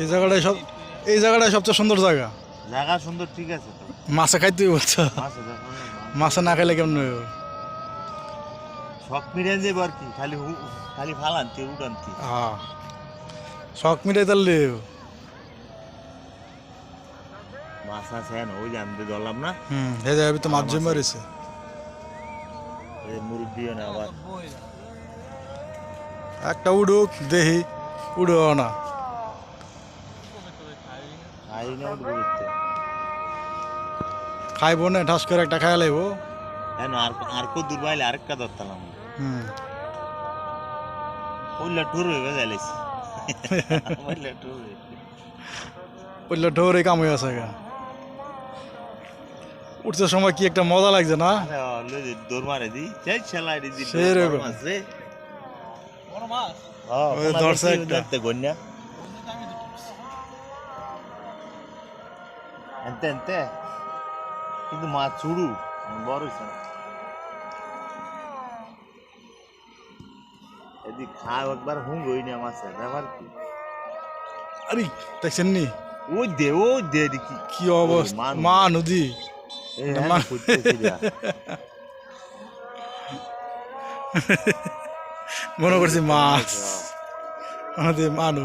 এই জায়গাটাই সব এই জায়গাটাই সবচেয়ে সুন্দর জায়গা। জায়গা সুন্দর ঠিক আছে তো। মাছে খাইতে বলছো? মাছ না খাইলে কেমন হইব? শখ মিলে যাবে আর কি খালি খালি ফালান্তি উড়ান্তি হ্যাঁ শখ মিটাই তাহলে মাছ আছে না ওই জানতে ধরলাম না? হুম এই জায়গায় তো মাছ জমে রয়েছে। এই মুরব্বিও না আবার। একটা উড়ুক দেহি উড়ো না। খাইবো না ঠাস করে একটা খাই লাইবো। কেন আর আর কো দূর বাইলে আরেকটা ধরতাম হুম। ওইলা টুর হয়ে ওইলা হয়ে বললে ঢোরে কাম হয়ে আছে গা। উঠতে সময় কি একটা মজা লাগছে না? আরে লই দে দৌড় মারে দি। চাই ছেলাই দি সেরকম। মাছ? রে বড় মাছ হ্যাঁ ধরছে একটা। গন্যা এনতে এনতে কিন্তু মাছ চুড়ু বড় হইছে না এদিক খাও একবার হুঙ্গ হই না মাছের ব্যাপার কি আরে দেখছেন নি ওই দে ওই দে দেখি কি অবস্থা মা নদী মনে করছি মাছ আমাদের মানু